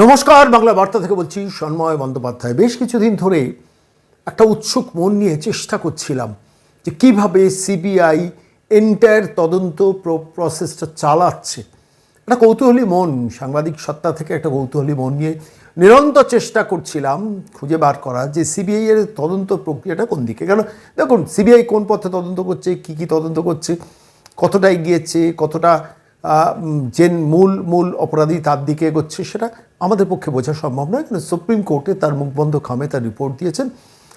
নমস্কার, বাংলা বার্তা থেকে বলছি সন্ময় বন্দ্যোপাধ্যায়। বেশ কিছুদিন ধরে একটা উৎসুক মন নিয়ে চেষ্টা করছিলাম যে কীভাবে সিবিআই এন্টায়ার তদন্ত প্রসেসটা চালাচ্ছে। একটা কৌতূহলী মন, সাংবাদিক সত্তা থেকে একটা কৌতূহলী মন নিয়ে নিরন্তর চেষ্টা করছিলাম খুঁজে বার করা যে সিবিআই এর তদন্ত প্রক্রিয়াটা কোন দিকে। কেন দেখুন, সিবিআই কোন পথে তদন্ত করছে, কি কি তদন্ত করছে, কতটা এগিয়েছে, কতটা যে মূল মূল অপরাধী তার দিকে এগোচ্ছে, সেটা আমাদের পক্ষে বোঝা সম্ভব নয়, কিন্তু সুপ্রিম কোর্টে তার মুখবন্ধ খামে তার রিপোর্ট দিয়েছেন।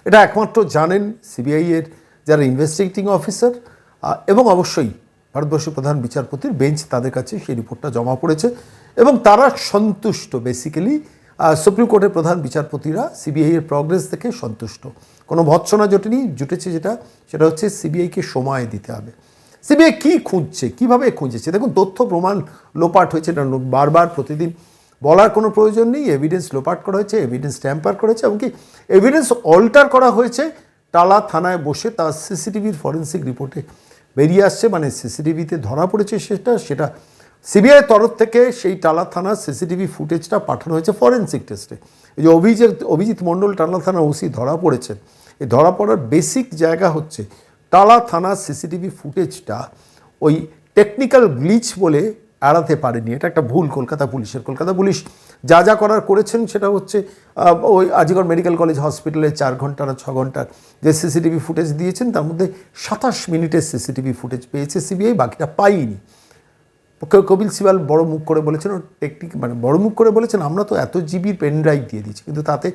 এটা একমাত্র জানেন সিবিআই এর যারা ইনভেস্টিগেটিং অফিসার এবং অবশ্যই ভারতবর্ষের প্রধান বিচারপতির বেঞ্চ তাদের কাছে সেই রিপোর্টটা জমা পড়েছে, এবং তারা সন্তুষ্ট বেসিক্যালি সুপ্রিম কোর্টের প্রধান বিচারপতিরা সিবিআই এর প্রগ্রেস থেকে সন্তুষ্ট। কোনো ভৎসনা জটেনি, জুটেছে যেটা, সেটা হচ্ছে সিবিআইকে সময় দিতে হবে। সিবিআই কী খুঁজছে, কীভাবে খুঁজেছে? দেখুন, তথ্য প্রমাণ লোপাট হয়েছে, এটা বারবার প্রতিদিন। বলার কোনো প্রয়োজন নেই এভিডেন্স লোপাট করা হয়েছে এভিডেন্স ট্যাম্পার করেছে এমনকি এভিডেন্স অল্টার করা হয়েছে। টালা থানায় বসে তার সিসিটিভির ফরেন্সিক রিপোর্টে বেরিয়ে আসছে মানে সিসিটিভিতে ধরা পড়েছে সেটা সেটা সিবিআই তরফ থেকে সেই টালা থানার সিসিটিভি ফুটেজটা পাঠানো হয়েছে ফরেন্সিক টেস্টে এই যে অভিজিৎ অভিজিৎ মণ্ডল টালা থানার ওসি ধরা পড়েছেন এই ধরা পড়ার বেসিক জায়গা হচ্ছে, টালা থানার সিসিটিভি ফুটেজটা ওই টেকনিক্যাল গ্লিচ বলে এড়াতে পারেনি। এটা একটা ভুল কলকাতা পুলিশের। কলকাতা পুলিশ যা যা করার করেছেন সেটা হচ্ছে ওই আজিগড় মেডিকেল কলেজ হসপিটালে চার ঘণ্টা না ছ ঘণ্টার যে সিসিটিভি ফুটেজ দিয়েছেন, তার মধ্যে সাতাশ মিনিটের সিসিটিভি ফুটেজ পেয়েছে সিবিআই, বাকিটা পাইনি। কপিল সিবাল বড় মুখ করে বলেছেন টেকনিক মানে বড় মুখ করে বলেছেন, আমরা তো এত জিবির পেন ড্রাইভ দিয়ে দিচ্ছি কিন্তু তাতে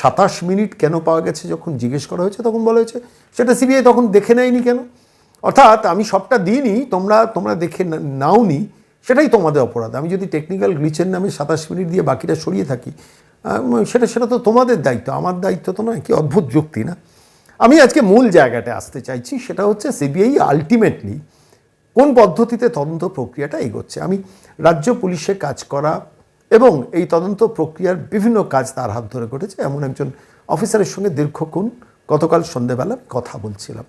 সাতাশ মিনিট কেন পাওয়া গেছে যখন জিজ্ঞেস করা হয়েছে, তখন বলা হয়েছে, সেটা সিবিআই তখন দেখে নেয়নি কেন? অর্থাৎ আমি সবটা দিইনি, তোমরা তোমরা দেখে নাওনি সেটাই তোমাদের অপরাধ। আমি যদি টেকনিক্যাল গ্লিচের নামে সাতাশ মিনিট দিয়ে বাকিটা সরিয়ে থাকি সেটা সেটা তো তোমাদের দায়িত্ব, আমার দায়িত্ব তো নয়, কি অদ্ভুত যুক্তি না? আমি আজকে মূল জায়গাটা আসতে চাইছি, সেটা হচ্ছে সিবিআই আলটিমেটলি কোন পদ্ধতিতে তদন্ত প্রক্রিয়াটা এগোচ্ছে। আমি রাজ্য পুলিশে কাজ করা এবং এই তদন্ত প্রক্রিয়ার বিভিন্ন কাজ তার হাত ধরে ঘটেছে। এমন একজন অফিসারের সঙ্গে দীর্ঘক্ষণ গতকাল সন্ধেবেলা কথা বলছিলাম।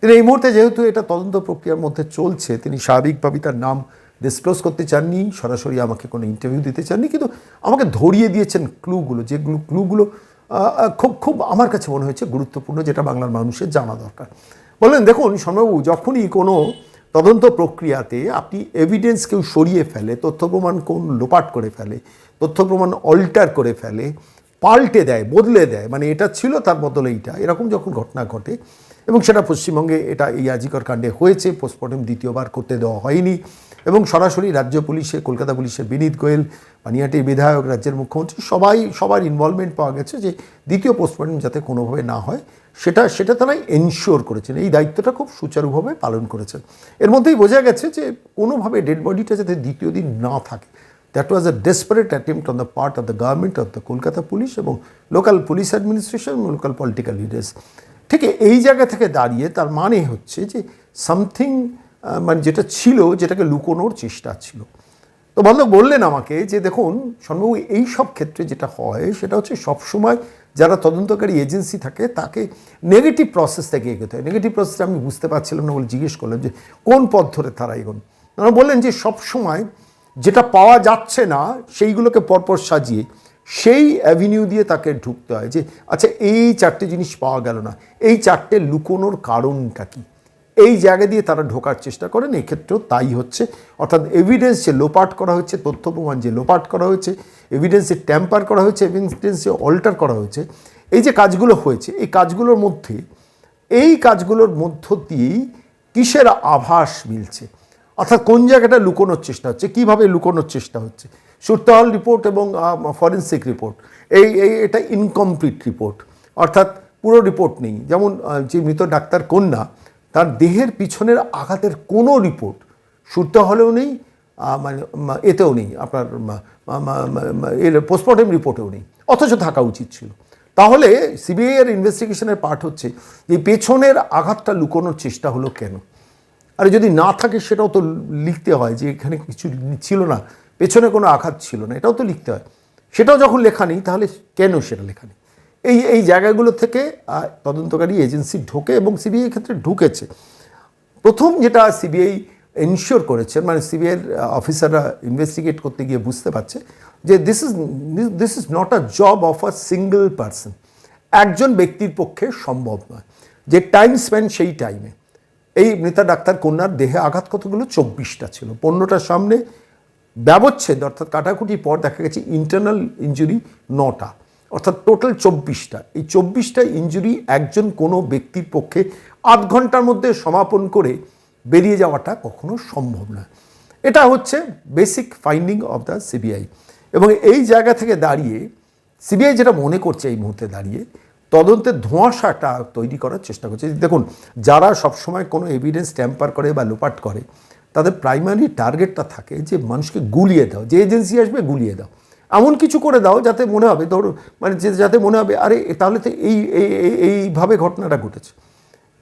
তিনি এই মুহূর্তে যেহেতু এটা তদন্ত প্রক্রিয়ার মধ্যে চলছে, তিনি স্বাভাবিকভাবেই তার নাম ডিসক্লোজ করতে চাননি, সরাসরি আমাকে কোনো ইন্টারভিউ দিতে চাননি, কিন্তু আমাকে ধরিয়ে দিয়েছেন ক্লুগুলো যেগুলো ক্লুগুলো খুব খুব আমার কাছে মনে হয়েছে গুরুত্বপূর্ণ, যেটা বাংলার মানুষের জানা দরকার। বললেন, দেখুন শর্মাবু যখনই কোনো তদন্ত প্রক্রিয়াতে আপনি এভিডেন্স কেউ সরিয়ে ফেলে, তথ্য প্রমাণ কোন লোপাট করে ফেলে, তথ্য প্রমাণ অল্টার করে ফেলে, পাল্টে দেয়, বদলে দেয় মানে এটা ছিল তার বদলে এইটা, এরকম যখন ঘটনা ঘটে এবং সেটা পশ্চিমবঙ্গে এটা এই আজিকর কাণ্ডে হয়েছে পোস্টমর্টম দ্বিতীয়বার করতে দেওয়া হয়নি এবং সরাসরি রাজ্য পুলিশে, কলকাতা পুলিশের বিনীত গোয়েল পানিহাটির বিধায়ক, রাজ্যের মুখ্যমন্ত্রী সবাই, সবার ইনভলভমেন্ট পাওয়া গেছে যে দ্বিতীয় পোস্টমর্টম যাতে কোনোভাবে না হয়, সেটা সেটা তারাই এনশিওর করেছেন। এই দায়িত্বটা খুব সুচারুভাবে পালন করেছেন। এর মধ্যেই বোঝা গেছে যে কোনোভাবে ডেড বডিটা যাতে দ্বিতীয় দিন না থাকে। That was a desperate attempt on the part of the government of the Kolkata police এবং লোকাল পুলিশ অ্যাডমিনিস্ট্রেশন এবং লোকাল পলিটিক্যাল লিডার্স ঠিক এই জায়গা থেকে দাঁড়িয়ে তার মানে হচ্ছে যে সামথিং মানে যেটা ছিল, যেটাকে লুকোনোর চেষ্টা ছিল। তো ভদ্রলোক বললেন আমাকে যে, দেখুন সন্মু এই সব ক্ষেত্রে যেটা হয়, সেটা হচ্ছে সবসময় যারা তদন্তকারী এজেন্সি থাকে, তাকে নেগেটিভ প্রসেস থেকে এগোতে হয়। নেগেটিভ প্রসেসটা আমি বুঝতে পারছিলাম না বলে জিজ্ঞেস করলাম যে, কোন পথ ধরে তারা এগোন? তারা বললেন যে, সবসময় যেটা পাওয়া যাচ্ছে না, সেইগুলোকে পরপর সাজিয়ে সেই অ্যাভিনিউ দিয়ে তাকে ঢুকতে হয় যে আচ্ছা এই চারটে জিনিস পাওয়া গেল না। এই চারটে লুকোনোর কারণটা কী? এই জায়গা দিয়ে তারা ঢোকার চেষ্টা করেন, এক্ষেত্রেও তাই হচ্ছে। অর্থাৎ এভিডেন্স যে লোপাট করা হয়েছে তথ্য প্রমাণ যে লোপাট করা হয়েছে এভিডেন্সে ট্যাম্পার করা হয়েছে এভিডেন্সে অল্টার করা হয়েছে, এই যে কাজগুলো হয়েছে, এই কাজগুলোর মধ্যে, এই কাজগুলোর মধ্য দিয়েই কিসের আভাস মিলছে? অর্থাৎ কোন জায়গাটা লুকোনোর চেষ্টা হচ্ছে? কীভাবে লুকোনোর চেষ্টা হচ্ছে? সুরতহল রিপোর্ট এবং ফরেন্সিক রিপোর্ট এই এই, এটা ইনকমপ্লিট রিপোর্ট অর্থাৎ পুরো রিপোর্ট নেই। যেমন যে মৃত ডাক্তার কন্যা, তার দেহের পিছনের আঘাতের কোনো রিপোর্ট সুরতে হলেও নেই মানে এতেও নেই, আপনার এর পোস্টমর্টম রিপোর্টেও নেই। অথচ থাকা উচিত ছিল। তাহলে সিবিআই এর ইনভেস্টিগেশনের পার্ট হচ্ছে যে পেছনের আঘাতটা লুকোনোর চেষ্টা হলো কেন? আর যদি না থাকে সেটাও তো লিখতে হয় যে এখানে কিছু ছিল না। পেছনে কোনো আঘাত ছিল না, এটাও তো লিখতে হয়। সেটাও যখন লেখা নেই, তাহলে কেন সেটা লেখা নেই? এই এই জায়গাগুলো থেকে তদন্তকারী এজেন্সি ঢোকে এবং সিবিআই ক্ষেত্রে ঢুকেছে। প্রথম যেটা সিবিআই এনশিওর করেছেন মানে সিবিআইয়ের অফিসাররা ইনভেস্টিগেট করতে গিয়ে বুঝতে পারছে যে this is this is not a job of a single person একজন ব্যক্তির পক্ষে সম্ভব নয়। যে টাইম স্পেন্ড সেই টাইমে এই মৃতা ডাক্তার কন্যার দেহে আঘাত কতগুলো? চব্বিশটা ছিল। পনেরোটার সামনে ব্যবচ্ছেদ, অর্থাৎ কাটাকুটির পর দেখা গেছে ইন্টারনাল ইঞ্জুরি নটা, অর্থাৎ টোটাল চব্বিশটা। এই চব্বিশটা ইঞ্জুরি একজন কোনো ব্যক্তির পক্ষে আধ ঘণ্টার মধ্যে সমাপন করে বেরিয়ে যাওয়াটা কখনো সম্ভব নয়। এটা হচ্ছে basic finding of the CBI এবং এই জায়গা থেকে দাঁড়িয়ে সিবিআই যেটা মনে করছে এই মুহূর্তে দাঁড়িয়ে তদন্তের ধোঁয়াশাটা তৈরি করার চেষ্টা করছে। দেখুন, যারা সবসময় কোনো এভিডেন্স ট্যাম্পার করে বা লোপাট করে তাদের প্রাইমারি টার্গেটটা থাকে যে মানুষকে গুলিয়ে দাও, যে এজেন্সি আসবে গুলিয়ে দাও। এমন কিছু করে দাও যাতে মনে হবে, ধরো মানে যাতে মনে হবে, আরে তাহলে তো এই এই, এই- এইভাবে ঘটনাটা ঘটেছে।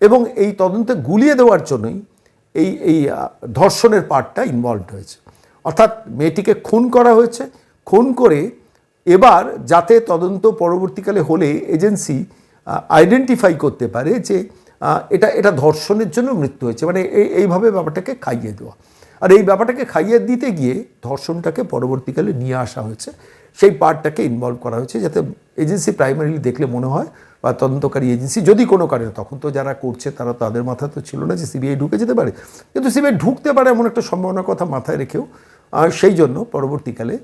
এবং এই তদন্তে গুলিয়ে দেওয়ার জন্যই এই এই ধর্ষণের পার্টটা ইনভলভড হয়েছে। অর্থাৎ মেয়েটিকে খুন করা হয়েছে। খুন করে এবার যাতে তদন্ত পরবর্তীকালে হলে এজেন্সি আইডেন্টিফাই করতে পারে যে এটা এটা ধর্ষণের জন্য মৃত্যু হয়েছে। মানে এই, এইভাবে ব্যাপারটাকে খাইয়ে দেওয়া। আর এই ব্যাপারটাকে খাইয়ে দিতে গিয়ে ধর্ষণটাকে পরবর্তীকালে নিয়ে আসা হয়েছে। সেই পার্টটাকে ইনভলভ করা হয়েছে যাতে এজেন্সি প্রাইমারিলি দেখলে মনে হয় বা তদন্তকারী এজেন্সি যদি কোনো কারণে, তখন তো যারা করছে তারা তাদের মাথা তো ছিল না যে সিবিআই ঢুকে যেতে পারে। কিন্তু সিবিআই ঢুকতে পারে এমন একটা সম্ভাবনার কথা মাথায় রেখেও সেই জন্য পরবর্তীকালে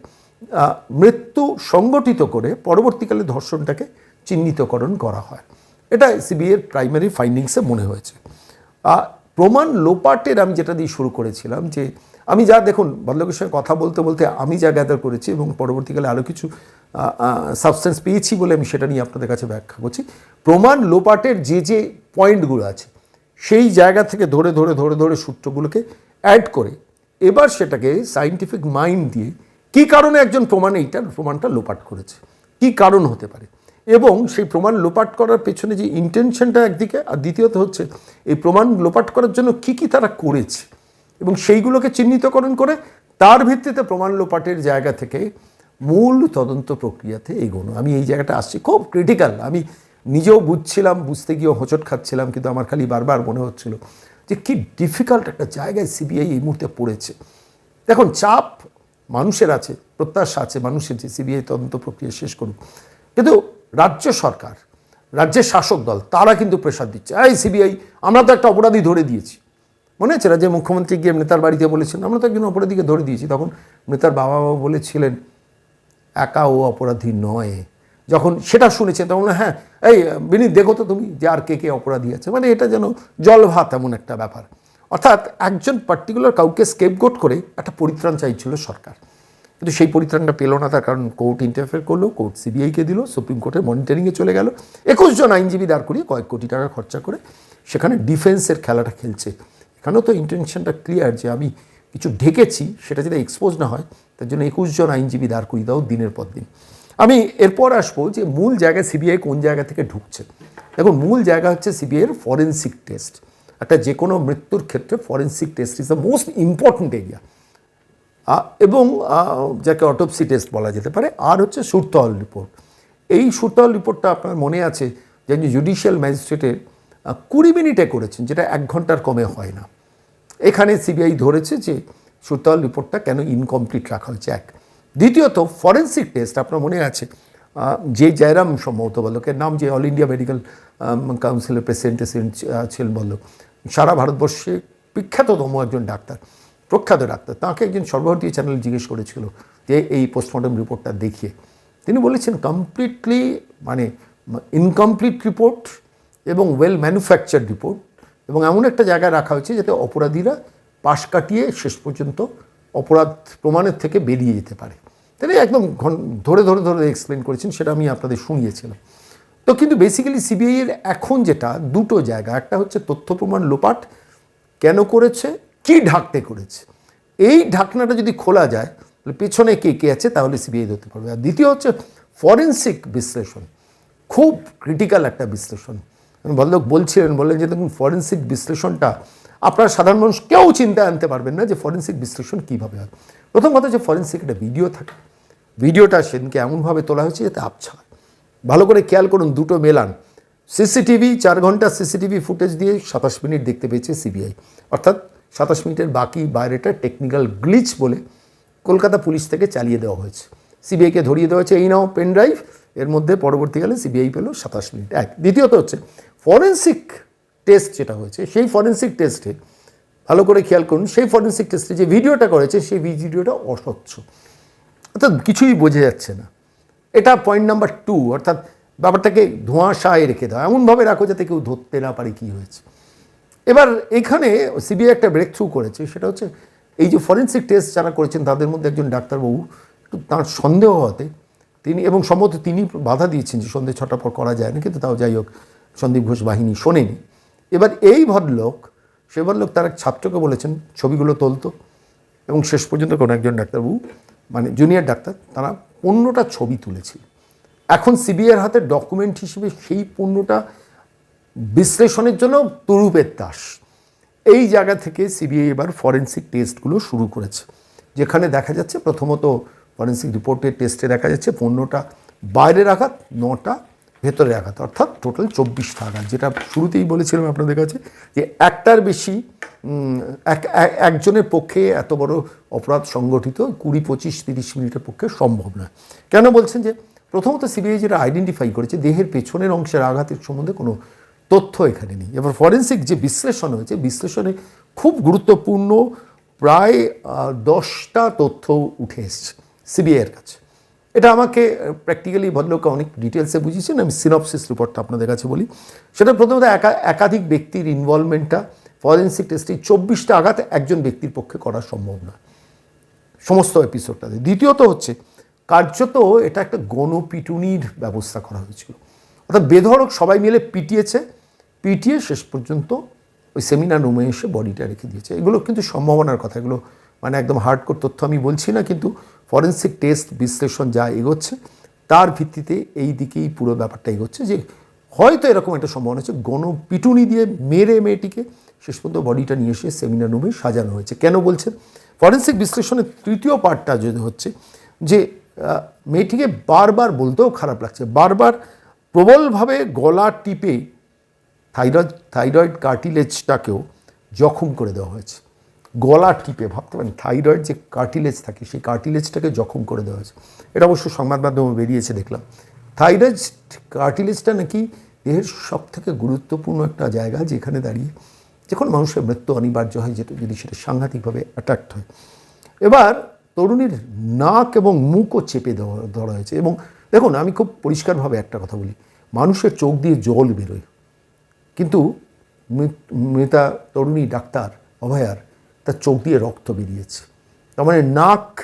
মৃত্যু সংগঠিত করে পরবর্তীকালে ধর্ষণটাকে চিহ্নিতকরণ করা হয়। এটা সিবিআইয়ের প্রাইমারি ফাইন্ডিংসে মনে হয়েছে। প্রমাণ লোপাটের আমি যেটা দিয়ে শুরু করেছিলাম যে, আমি যা দেখুন, ভদ্রলোকের সঙ্গে কথা বলতে বলতে আমি যা গ্যাদার করেছি এবং পরবর্তীকালে আরও কিছু সাবস্টেন্স পেয়েছি বলে আমি সেটা নিয়ে আপনাদের কাছে ব্যাখ্যা করছি। প্রমাণ লোপাটের যে যে পয়েন্টগুলো আছে, সেই জায়গা থেকে ধরে ধরে ধরে ধরে সূত্রগুলোকে অ্যাড করে এবার সেটাকে সাইন্টিফিক মাইন্ড দিয়ে কী কারণে একজন প্রমাণ এইটার, প্রমাণটা লোপাট করেছে, কী কারণ হতে পারে? এবং সেই প্রমাণ লোপাট করার পেছনে যে ইন্টেনশনটা একদিকে, আর দ্বিতীয়ত হচ্ছে এই প্রমাণ লোপাট করার জন্য কি কি তারা করেছে? এবং সেইগুলোকে চিহ্নিতকরণ করে তার ভিত্তিতে প্রমাণ লোপাটের জায়গা থেকে মূল তদন্ত প্রক্রিয়াতে এগোনো। আমি এই জায়গাটা আসছি। খুব ক্রিটিক্যাল আমি নিজেও বুঝছিলাম, বুঝতে গিয়েও হোঁচট খাচ্ছিলাম, কিন্তু আমার খালি বারবার মনে হচ্ছিল যে কি ডিফিকাল্ট একটা জায়গায় সিবিআই এই মুহূর্তে পড়েছে। দেখুন, চাপ মানুষের আছে, প্রত্যাশা আছে মানুষের যে সিবিআই তদন্ত প্রক্রিয়া শেষ করুক। কিন্তু রাজ্য সরকার, রাজ্যের শাসক দল, তারা কিন্তু প্রেশার দিচ্ছে। এই সিবিআই আমরা তো একটা অপরাধী ধরে দিয়েছি। মনে আছে রাজ্যের মুখ্যমন্ত্রী গিয়ে নেতার বাড়িতে বলেছেন, আমরা তো একজন অপরাধীকে ধরে দিয়েছি। তখন নেতার বাবা বাবা বলেছিলেন, একা ও অপরাধী নয়। যখন সেটা শুনেছেন, তখন হ্যাঁ এই বিনীত, দেখো তো তুমি যে আর কে কে অপরাধী আছে। মানে এটা যেন জল ভাত এমন একটা ব্যাপার। অর্থাৎ একজন পার্টিকুলার কাউকে স্কেপগোট করে একটা পরিত্রাণ চাইছিল সরকার। কিন্তু সেই পরিত্রাণটা পেল না, তার কারণ কোর্ট ইন্টারফেয়ার করল, কোর্ট সিবিআইকে দিল সুপ্রিম কোর্টের মনিটরিংয়ে চলে গেল। একুশ জন আইনজীবী দাঁড় করিয়ে কয়েক কোটি টাকা খরচা করে সেখানে ডিফেন্সের খেলাটা খেলছে। এখানেও তো ইন্টেনশনটা ক্লিয়ার যে আমি কিছু ঢেকেছি, সেটা যদি এক্সপোজ না হয়, তার জন্য একুশ জন আইনজীবী দাঁড় করিয়ে দাও দিনের পর দিন। আমি এরপর আসব যে মূল জায়গায় সিবিআই কোন জায়গা থেকে ঢুকছে। দেখুন, মূল জায়গা হচ্ছে সিবিআইয়ের ফরেন্সিক টেস্ট একটা যে কোনো মৃত্যুর ক্ষেত্রে forensic test is the most important area এবং যাকে অটোপসি টেস্ট বলা যেতে পারে, আর হচ্ছে সুরতহল রিপোর্ট এই সুরতহল রিপোর্টটা আপনার মনে আছে যে জুডিশিয়াল ম্যাজিস্ট্রেটের কুড়ি মিনিটে করেছেন, যেটা এক ঘণ্টার কমে হয় না। এখানে সিবিআই ধরেছে যে সুরতহল রিপোর্টটা কেন ইনকমপ্লিট রাখা হয়েছে, এক। দ্বিতীয়ত ফরেন্সিক টেস্ট আপনার মনে আছে যে জয়রাম সম্ভবত বল্লকের নাম যে অল ইন্ডিয়া মেডিকেল কাউন্সিলের প্রেসিডেন্ট ছিলেন বল্লক সারা ভারতবর্ষে বিখ্যাততম একজন ডাক্তার। প্রখ্যাত ডাক্তার। তাকে একজন সর্বভারতীয় চ্যানেল জিজ্ঞেস করেছিল যে, এই পোস্টমর্টম রিপোর্টটা দেখিয়ে। তিনি বলেছেন কমপ্লিটলি মানে ইনকমপ্লিট রিপোর্ট এবং ওয়েল ম্যানুফ্যাকচার রিপোর্ট এবং এমন একটা জায়গায় রাখা হয়েছে যাতে অপরাধীরা পাশ কাটিয়ে শেষ পর্যন্ত অপরাধ প্রমাণের থেকে বেরিয়ে যেতে পারে। তিনি একদম ঘন- ধরে ধরে ধরে এক্সপ্লেন করেছেন, সেটা আমি আপনাদের শুনিয়েছিলাম। তো কিন্তু বেসিক্যালি সিবিআইয়ের এখন যেটা, দুটো জায়গা। একটা হচ্ছে তথ্য প্রমাণ লোপাট, কেন করেছে? কি ঢাকতে করেছে? এই ঢাকনাটা যদি খোলা যায়, তাহলে পেছনে কে কে আছে? তাহলে সিবিআই ধরতে পারবে। আর দ্বিতীয় হচ্ছে ফরেন্সিক বিশ্লেষণ। খুব ক্রিটিক্যাল একটা বিশ্লেষণ। ভদ্রলোক বলছিলেন, বললেন যে দেখুন ফরেন্সিক বিশ্লেষণটা আপনার সাধারণ মানুষ কেউ চিন্তায় আনতে পারবেন না যে ফরেন্সিক বিশ্লেষণ কীভাবে হয়। প্রথম কথা যে ফরেন্সিক একটা ভিডিও থাকে। ভিডিওটা সেদিনকে এমনভাবে তোলা হয়েছে যাতে আবছা ভালো করে খেয়াল করুন, দুটো মেলান। সিসিটিভি চার ঘণ্টা সিসিটিভি ফুটেজ দিয়ে সাতাশ মিনিট দেখতে পেয়েছে সিবিআই অর্থাৎ সাতাশ মিনিটের বাকি বাইরেটা টেকনিক্যাল গ্লিচ বলে কলকাতা পুলিশ থেকে চালিয়ে দেওয়া হয়েছে। সিবিআইকে ধরিয়ে দেওয়া হয়েছে, এই নাও পেন ড্রাইভ এর মধ্যে পরবর্তীকালে সিবিআই পেল সাতাশ মিনিট। এক, দ্বিতীয়ত হচ্ছে ফরেন্সিক টেস্ট যেটা হয়েছে, সেই ফরেন্সিক টেস্টে ভালো করে খেয়াল করুন, সেই ফরেন্সিক টেস্টে যে ভিডিওটা করেছে, সেই ভিডিওটা অস্বচ্ছ। অর্থাৎ কিছুই বোঝা যাচ্ছে না। এটা পয়েন্ট নাম্বার টু অর্থাৎ ব্যাপারটাকে ধোঁয়াশায় রেখে দাও। এমনভাবে রাখো যাতে কেউ ধরতে না পারে কী হয়েছে। এবার এখানে সিবিআই একটা ব্রেক থ্রু করেছে, সেটা হচ্ছে এই যে ফরেন্সিক টেস্ট যারা করেছেন, তাদের মধ্যে একজন ডাক্তারবাবু, একটু তাঁর সন্দেহ হতে তিনি, এবং সম্ভবত তিনি বাধা দিয়েছেন যে সন্ধ্যে ছটা পর করা যায় না, কিন্তু তাও যাই হোক, সন্দীপ ঘোষ বাহিনী শোনেনি। এবার এই ভদ্রলোক, সে ভদ্রলোক তার এক ছাত্রকে বলেছেন, ছবিগুলো তোলতো। এবং শেষ পর্যন্ত কোনো একজন ডাক্তারবাবু মানে জুনিয়র ডাক্তার, তারা পণ্যটা ছবি তুলেছিল। এখন সিবিআইয়ের হাতে ডকুমেন্ট হিসেবে সেই পণ্যটা বিশ্লেষণের জন্য তরুপের দাস। এই জায়গা থেকে সিবিআই এবার ফরেন্সিক টেস্টগুলো শুরু করেছে, যেখানে দেখা যাচ্ছে প্রথমত ফরেন্সিক রিপোর্টের টেস্টে দেখা যাচ্ছে পণ্যটা বাইরের আঘাত, নটা ভেতরের আঘাত, অর্থাৎ টোটাল চব্বিশটা আঘাত, যেটা শুরুতেই বলেছিলাম আপনাদের কাছে যে একটার বেশি এক, এক- একজনের পক্ষে এত বড় অপরাধ সংগঠিত কুড়ি, পঁচিশ, তিরিশ মিনিটের পক্ষে সম্ভব নয়। কেন বলছেন যে প্রথমত সিবিআই যেটা আইডেন্টিফাই করেছে, দেহের পেছনের অংশের আঘাতের সম্বন্ধে কোনো তথ্য এখানে নেই। এবার ফরেন্সিক যে বিশ্লেষণ হয়েছে, বিশ্লেষণে খুব গুরুত্বপূর্ণ প্রায় দশটা তথ্য উঠে এসছে সিবিআইয়ের কাছে। এটা আমাকে প্র্যাকটিক্যালি ভদ্রলোক অনেক ডিটেলসে বুঝিয়েছেন, আমি সিনপসিস রিপোর্টটা আপনাদের কাছে বলি। সেটা প্রথমত একা, একাধিক ব্যক্তির ইনভলভমেন্টটা ফরেন্সিক টেস্টে চব্বিশটা আঘাত একজন ব্যক্তির পক্ষে করা সম্ভব নয় সমস্ত এপিসোডটাতে দ্বিতীয়ত হচ্ছে, কার্যত এটা একটা গণপিটুনির ব্যবস্থা করা হয়েছিল। অর্থাৎ বেধড়ক সবাই মিলে পিটিয়েছে পিটিয়ে শেষ পর্যন্ত ওই সেমিনার রুমে এসে বডিটা রেখে দিয়েছে। এগুলো কিন্তু সম্ভাবনার কথা, এগুলো মানে একদম হার্ডকোর তথ্য আমি বলছি না, কিন্তু ফরেন্সিক টেস্ট বিশ্লেষণ যা এগোচ্ছে, তার ভিত্তিতে এই দিকেই পুরো ব্যাপারটা এগোচ্ছে যে হয়তো এরকম একটা সম্ভাবনা হচ্ছে গণপিটুনি দিয়ে মেরে মেয়েটিকে শেষ পর্যন্ত বডিটা নিয়ে এসে সেমিনার রুমে সাজানো হয়েছে। কেন বলছেন? ফরেন্সিক বিশ্লেষণের তৃতীয় পার্টটা যদি হচ্ছে যে মেয়েটিকে বারবার বলতেও খারাপ লাগছে, বারবার প্রবলভাবে গলা টিপে থাইরয়েড থাইরয়েড কার্টিলেজটাকেও জখম করে দেওয়া হয়েছে। গলা টিপে, ভাবতে পারেন, থাইরয়েড যে কার্টিলেজ থাকে, সেই কার্টিলেজটাকে জখম করে দেওয়া হয়েছে। এটা অবশ্য সংবাদ মাধ্যমে বেরিয়েছে, দেখলাম। থাইরয়েড কার্টিলেজটা নাকি দেহের সব থেকে গুরুত্বপূর্ণ একটা জায়গা, যেখানে দাঁড়িয়ে যে কোনো মানুষের মৃত্যু অনিবার্য হয়, যেটা যদি সেটা সাংঘাতিকভাবে অ্যাট্রাক্ট হয়। এবার তরুণীর নাক এবং মুখও চেপে দেওয়া ধরা হয়েছে। এবং দেখুন, আমি খুব পরিষ্কারভাবে একটা কথা বলি, মানুষের চোখ দিয়ে জল বেরোয়। কিন্তু মৃত- তরুণী ডাক্তার অভয়ার তার চোখ দিয়ে রক্ত বেরিয়েছে। তার মানে নাক,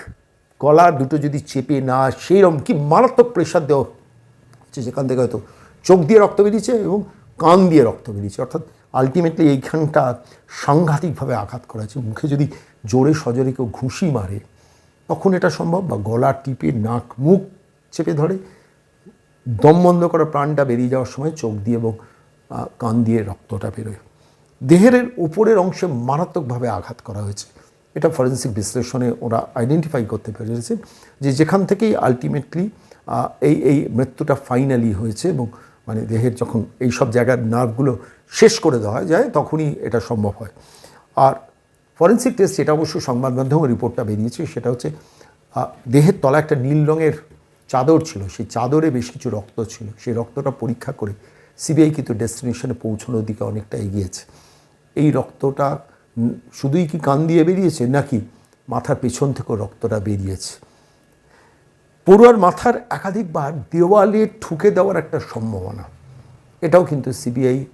গলা দুটো যদি চেপে না সেই রকম কি মারাত্মক প্রেশার দেওয়া হচ্ছে যেখান থেকে হয়তো চোখ দিয়ে রক্ত বেরিয়েছে এবং কান দিয়ে রক্ত বেরিয়েছে। অর্থাৎ আলটিমেটলি এইখানটা সাংঘাতিকভাবে আঘাত করা হয়েছে মুখে যদি জোরে সজোরে কেউ ঘুষি মারে, তখন এটা সম্ভব বা গলা টিপে নাক মুখ চেপে ধরে, দম বন্ধ করা প্রাণটা বেরিয়ে যাওয়ার সময় চোখ দিয়ে এবং কান দিয়ে রক্তটা বেরোয়। দেহের উপরের অংশে মারাত্মকভাবে আঘাত করা হয়েছে। এটা ফরেন্সিক বিশ্লেষণে ওরা আইডেন্টিফাই করতে পেরেছে যে যেখান থেকেই আলটিমেটলি এই এই মৃত্যুটা ফাইনালি হয়েছে এবং মানে দেহের যখন এই সব জায়গার নার্ভগুলো শেষ করে দেওয়া যায়, তখনই এটা সম্ভব হয়। আর ফরেন্সিক টেস্ট যেটা অবশ্য সংবাদ মাধ্যমে রিপোর্টটা বেরিয়েছে, সেটা হচ্ছে দেহের তলা একটা নীল রঙের চাদর ছিল। সেই চাদরে বেশ কিছু রক্ত ছিল। সেই রক্তটা পরীক্ষা করে সিবিআই কিন্তু ডেস্টিনেশনে পৌঁছানোর দিকে অনেকটা এগিয়েছে। এই রক্তটা শুধুই কি কান দিয়ে বেরিয়েছে নাকি মাথার পেছন থেকেও রক্তটা বেরিয়েছে? পড়ুয়ার মাথার একাধিকবার দেওয়ালে ঠুকে দেওয়ার একটা সম্ভাবনা। এটাও কিন্তু সিবিআই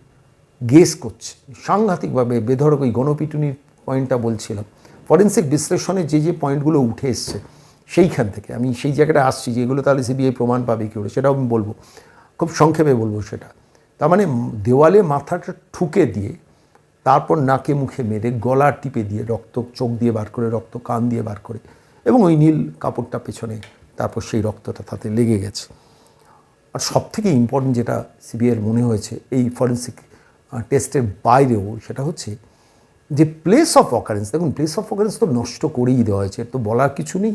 গেস করছে। সাংঘাতিকভাবে বেধড়ক ওই গণপিটুনির পয়েন্টটা বলছিলাম। ফরেন্সিক বিশ্লেষণে যে যে পয়েন্টগুলো উঠে এসছে, সেইখান থেকে আমি সেই জায়গাটা আসছি যে এগুলো তাহলে সিবিআই প্রমাণ পাবে কী করে, সেটাও আমি বলব। খুব সংক্ষেপে বলব সেটা। তার মানে দেওয়ালে মাথাটা ঠুকে দিয়ে, তারপর নাকে মুখে মেরে গলা টিপে দিয়ে রক্ত, চোখ দিয়ে বার করে রক্ত, কান দিয়ে বার করে এবং ওই নীল কাপড়টা পেছনে তারপর সেই রক্তটা তাতে লেগে গেছে। আর সব থেকে ইম্পর্টেন্ট যেটা সিবিআইয়ের মনে হয়েছে এই ফরেন্সিক টেস্টের বাইরেও সেটা হচ্ছে যে প্লেস অফ অকারেন্স দেখুন প্লেস অফ অকারেন্স তো নষ্ট করেই দেওয়া হয়েছে তো বলার কিছু নেই।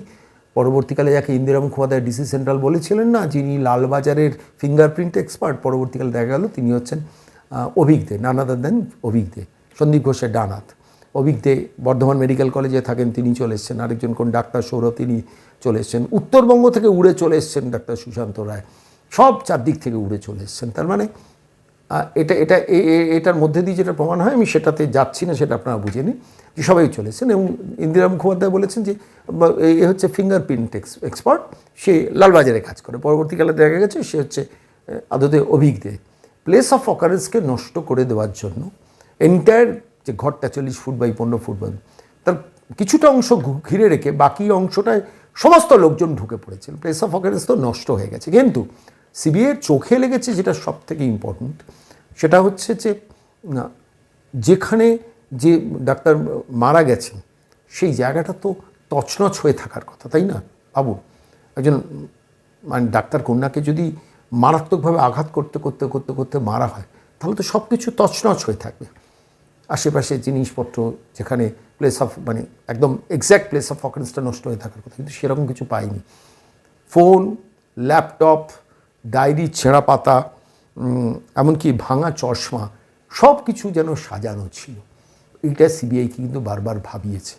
পরবর্তীকালে যাকে ইন্দিরা মুখোপাধ্যায় ডিসি সেন্ট্রাল বলেছিলেন না, যিনি লালবাজারের ফিঙ্গারপ্রিন্ট এক্সপার্ট, পরবর্তীকালে দেখা গেল তিনি হচ্ছেন অভিক দে নানাদার দেন অভিক দে, সন্দীপ ঘোষের ডানাত। অভিক দে বর্ধমান মেডিকেল কলেজে থাকেন, তিনি চলে এসছেন। আরেকজন কোন? ডাক্তার সৌরভ, তিনি চলে এসছেন। উত্তরবঙ্গ থেকে উড়ে চলে এসছেন ডাক্তার সুশান্ত রায়। সব চারদিক থেকে উড়ে চলে এসছেন। তার মানে এটা এটা এটার মধ্যে দিয়ে যেটা প্রমাণ হয়, আমি সেটাতে যাচ্ছি না, সেটা আপনারা বুঝে নিন যে সবাই চলেছেন এবং ইন্দিরা মুখোপাধ্যায় বলেছেন যে এ হচ্ছে ফিঙ্গারপ্রিন্ট এক্সপার্ট সে লালবাজারে কাজ করে। পরবর্তীকালে দেখা গেছে সে হচ্ছে আদতে অভিক দে প্লেস অফ অকারেন্সকে নষ্ট করে দেওয়ার জন্য এন্টায়ার যে ঘরটা চল্লিশ ফুট বাই পনেরো ফুট বাই, তার কিছুটা অংশ ঘিরে রেখে বাকি অংশটায় সমস্ত লোকজন ঢুকে পড়েছিল। প্লেস অফ অকারেন্স তো নষ্ট হয়ে গেছে। কিন্তু সিবিআইয়ের চোখে লেগেছে যেটা সব থেকে ইম্পর্ট্যান্ট সেটা হচ্ছে যে যেখানে যে ডাক্তার মারা গেছেন, সেই জায়গাটা তো তছনছ হয়ে থাকার কথা, তাই না? বাবু, একজন মানে ডাক্তার কন্যাকে যদি মারাত্মকভাবে আঘাত করতে করতে করতে করতে মারা হয়, তাহলে তো সব কিছু তছনছ হয়ে থাকবে। আশেপাশে জিনিসপত্র যেখানে প্লেস অফ মানে একদম এক্স্যাক্ট প্লেস অফ অকারেন্সটা নষ্ট হয়ে থাকার কথা, কিন্তু সেরকম কিছু পাইনি। ফোন ল্যাপটপ ডায়েরি, ছেঁড়া পাতা এমনকি ভাঙা চশমা সব কিছু যেন সাজানো ছিল। এইটা সিবিআই কিন্তু বারবার ভাবিয়েছে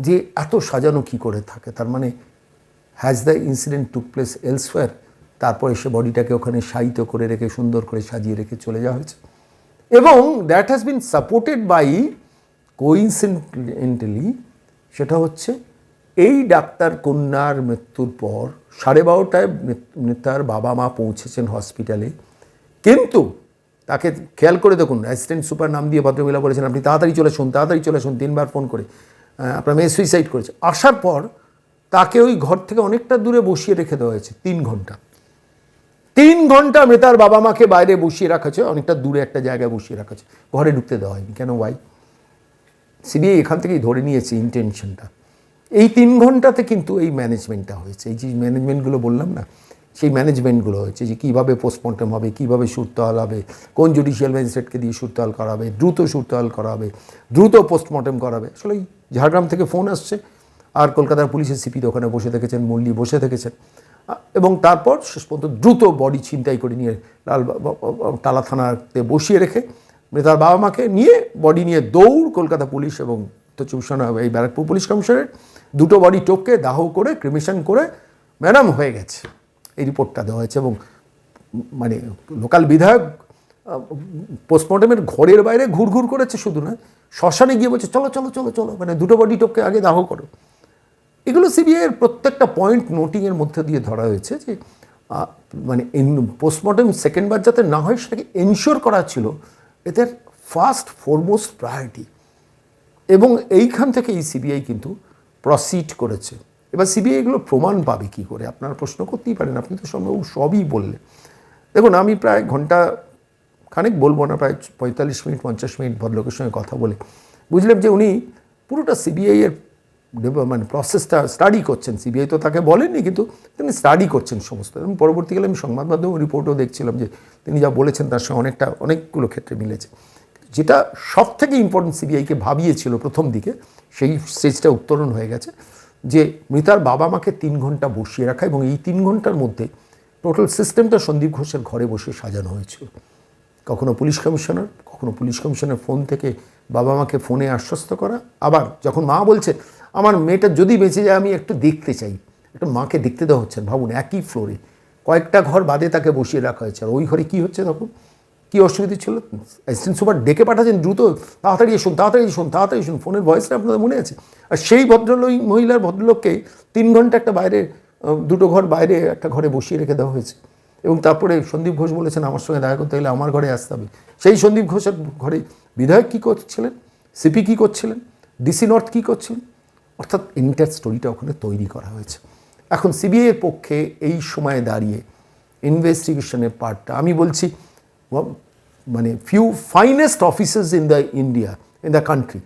যে এত সাজানো কি করে থাকে? তার মানে has the incident took place elsewhere তারপরে সে বডিটাকে ওখানে শায়িত করে রেখে, সুন্দর করে সাজিয়ে রেখে চলে যাওয়া হয়েছে। এবং that has been supported by coincidentally সেটা হচ্ছে, এই ডাক্তার কন্যার মৃত্যুর পর সাড়ে বারোটায় তার বাবা মা পৌঁছেছেন হসপিটালে। কিন্তু তাকে খেয়াল করে দেখুন, অ্যাসিস্ট্যান্ট সুপার নাম দিয়ে ভদ্রমহিলা বলেছেন, আপনি তাড়াতাড়ি চলে শুন তাড়াতাড়ি চলে আসুন, তিনবার ফোন করে। আপনার মেয়ে সুইসাইড করেছে। আসার পর তাকে ওই ঘর থেকে অনেকটা দূরে বসিয়ে রেখে দেওয়া হয়েছে, তিন ঘণ্টা। তিন ঘণ্টা মৃতার বাবা মাকে বাইরে বসিয়ে রাখা হয়েছে, অনেকটা দূরে একটা জায়গায় বসিয়ে রাখা হয়েছে। ঘরে ঢুকতে দেওয়া হয়নি। কেন ওয়াই সিবিআই এখান থেকেই ধরে নিয়েছে ইন্টেনশনটা এই তিন ঘন্টাতে কিন্তু এই ম্যানেজমেন্টটা হয়েছে। এই যে ম্যানেজমেন্টগুলো বললাম না, সেই ম্যানেজমেন্টগুলো হয়েছে যে কীভাবে পোস্টমর্টম হবে, কীভাবে সুরতহাল হবে, কোন জুডিশিয়াল ম্যাজিস্ট্রেটকে দিয়ে সুরতহাল করাবে, দ্রুত সুরতহাল করাবে, দ্রুত পোস্টমর্টম করাবে। আসলে এই ঝাড়গ্রাম থেকে ফোন আসছে, আর কলকাতার পুলিশের সিপি ওখানে বসে থেকেছেন মল্লি বসে থেকেছেন। এবং তারপর শেষ পর্যন্ত দ্রুত বডি ছিনতাই করে নিয়ে লাল টালা থানাতে বসিয়ে রেখে মৃতার বাবা মাকে নিয়ে বডি নিয়ে দৌড় কলকাতা পুলিশ এবং উত্তর চব্বিশ পরগনা এই ব্যারাকপুর পুলিশ কমিশনের দুটো বডি টপকে দাহ করে, ক্রিমিশন করে ম্যাডাম হয়ে গেছে। এই রিপোর্টটা দেওয়া হয়েছে এবং মানে লোকাল বিধায়ক পোস্টমর্টমের ঘরের বাইরে ঘুর ঘুর করেছে শুধু না, শ্মশানে গিয়ে বলছে, চলো চলো চলো চলো। মানে দুটো বডি টপকে আগে দাহ করো। এগুলো সিবিআইয়ের প্রত্যেকটা পয়েন্ট নোটিংয়ের মধ্যে দিয়ে ধরা হয়েছে যে মানে পোস্টমর্টম সেকেন্ডবার যাতে না হয়, সেটাকে এনশিওর করা ছিল, এদের ফার্স্ট ফরমোস্ট প্রায়োরিটি এবং এইখান থেকে এই সিবিআই কিন্তু প্রসিড করেছে। এবার সিবিআই এগুলো প্রমাণ পাবে কি করে? আপনারা প্রশ্ন করতেই পারেন, আপনি তো সম্ভব সবই বললেন। দেখুন, আমি প্রায় ঘণ্টা খানিক বলব না, প্রায় পঁয়তাল্লিশ মিনিট, পঞ্চাশ মিনিট ভদ্রলোকের সঙ্গে কথা বলে। বুঝলাম যে উনি পুরোটা সিবিআই এর মানে প্রসেসটা স্টাডি করছেন। সিবিআই তো তাকে বলেননি, কিন্তু তিনি স্টাডি করছেন সমস্ত। এবং পরবর্তীকালে আমি সংবাদ মাধ্যম রিপোর্টও দেখছিলাম যে তিনি যা বলেছেন তার সঙ্গে অনেকটা অনেকগুলো ক্ষেত্রে মিলেছে। যেটা সব থেকে ইম্পর্টেন্ট সিবিআইকে ভাবিয়েছিল প্রথম দিকে, সেই স্টেজটা উত্তরণ হয়ে গেছে, যে মৃতার বাবা মাকে তিন ঘণ্টা বসিয়ে রাখা এবং এই তিন ঘণ্টার মধ্যে টোটাল সিস্টেমটা সন্দীপ ঘোষের ঘরে বসে সাজানো হয়েছিল। কখনো পুলিশ কমিশনার, কখনো পুলিশ কমিশনার ফোন থেকে বাবা মাকে ফোনে আশ্বস্ত করা, আবার যখন মা বলছে, আমার মেয়েটা যদি বেঁচে যায়, আমি একটু দেখতে চাই। একটা মাকে দেখতে দেওয়া হচ্ছে, ভাবুন, একই ফ্লোরে কয়েকটা ঘর বাদে তাকে বসিয়ে রাখা হয়েছে। আর ওই ঘরে কী হচ্ছে তখন? কী অসুবিধা ছিল? অ্যাসিস্ট্যান্ট সুপার ডেকে পাঠাচ্ছেন, দ্রুত তাড়াতাড়ি এসুন তাড়াতাড়ি এসুন তাড়াতাড়ি এসুন। ফোনের ভয়েসটা আপনাদের মনে আছে? আর সেই ভদ্রলোক মহিলার ভদ্রলোককে তিন ঘণ্টা একটা বাইরে দুটো ঘর বাইরে একটা ঘরে বসিয়ে রেখে দেওয়া হয়েছে। এবং তারপরে সন্দীপ ঘোষ বলেছেন, আমার সঙ্গে দেখা করতে গেলে আমার ঘরে আসতে হবে। সেই সন্দীপ ঘোষের ঘরে বিধায়ক কী করছিলেন? সিপি কী করছিলেন? ডিসি নর্থ কী করছিলেন? অর্থাৎ ইন্টার স্টোরিটা ওখানে তৈরি করা হয়েছে। এখন সিবিআইয়ের পক্ষে এই সময়ে দাঁড়িয়ে ইনভেস্টিগেশনের পার্টটা আমি বলছি মানে few finest officers in the India in the country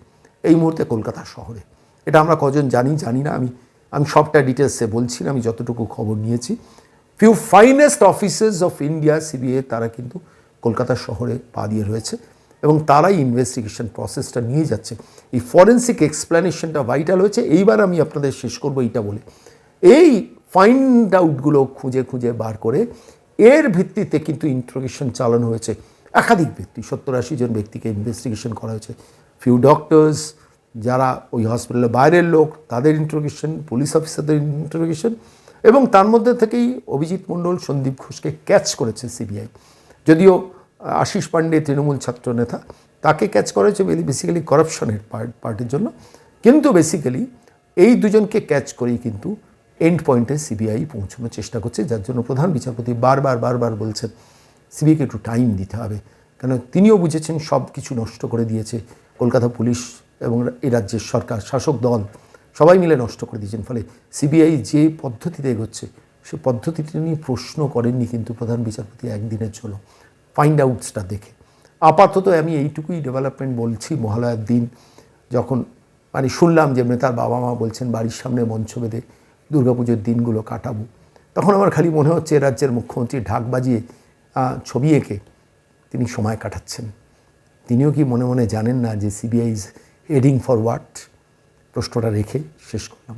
এই মুহূর্তে কলকাতা শহরে। এটা আমরা কজন জানি জানি না, আমি আমি সবটা ডিটেলসে বলছি না, আমি যতটুকু খবর নিয়েছি। Few finest officers of India CBI তারা কিন্তু কলকাতা শহরে পা দিয়ে রয়েছে এবং তারাই ইনভেস্টিগেশন প্রসেসটা নিয়ে যাচ্ছে। এই ফরেন্সিক এক্সপ্লেনেশনটা ভাইটাল হয়েছে। এইবার আমি আপনাদের শেষ করব, এইটা বলে। এই ফাইন্ড আউটগুলো খুঁজে খুঁজে বার করে এর ভিত্তিতে কিন্তু ইন্ট্রোগেশন চালানো হয়েছে। একাধিক ব্যক্তি, সত্তর আশি জন ব্যক্তিকে ইনভেস্টিগেশন করা হয়েছে। ফিউ ডক্টরস যারা ওই হসপিটালের বাইরের লোক, তাদের ইন্টারোগেশন পুলিশ অফিসারদের ইন্টারোগেশন এবং তার মধ্যে থেকেই অভিজিৎ মণ্ডল, সন্দীপ ঘোষকে ক্যাচ করেছে সিবিআই যদিও, আশিস পান্ডে তৃণমূল ছাত্র নেতা, তাকে ক্যাচ করেছে বেসিক্যালি করাপশনের পার্টির জন্য। কিন্তু বেসিক্যালি এই দুজনকে ক্যাচ করেই কিন্তু এন্ড পয়েন্টে সিবিআই পৌঁছানোর চেষ্টা করছে, যার জন্য প্রধান বিচারপতি বারবার বারবার বলছেন সিবিআইকে একটু টাইম দিতে হবে। কেন তিনিও বুঝেছেন সব কিছু নষ্ট করে দিয়েছে কলকাতা পুলিশ এবং এই রাজ্যের সরকার, শাসক দল, সবাই মিলে নষ্ট করে দিয়েছেন। ফলে সিবিআই যে পদ্ধতিতে এগোচ্ছে, সে পদ্ধতিটি নিয়ে প্রশ্ন করেননি কিন্তু প্রধান বিচারপতি একদিনের জন্য। ফাইন্ড আউটসটা দেখে। আপাতত আমি এইটুকুই ডেভেলপমেন্ট বলছি মহালয়ার দিন, যখন মানে শুনলাম যে তার বাবা মা বলছেন, বাড়ির সামনে মঞ্চ বেঁধে দুর্গাপুজোর দিনগুলো কাটাবো। তখন আমার খালি মনে হচ্ছে রাজ্যের মুখ্যমন্ত্রী ঢাক বাজিয়ে ছবি এঁকে তিনি সময় কাটাচ্ছেন। তিনিও কি মনে মনে জানেন না যে সিবিআই ইজ হেডিং ফরওয়ার্ড প্রশ্নটা রেখে শেষ করলাম।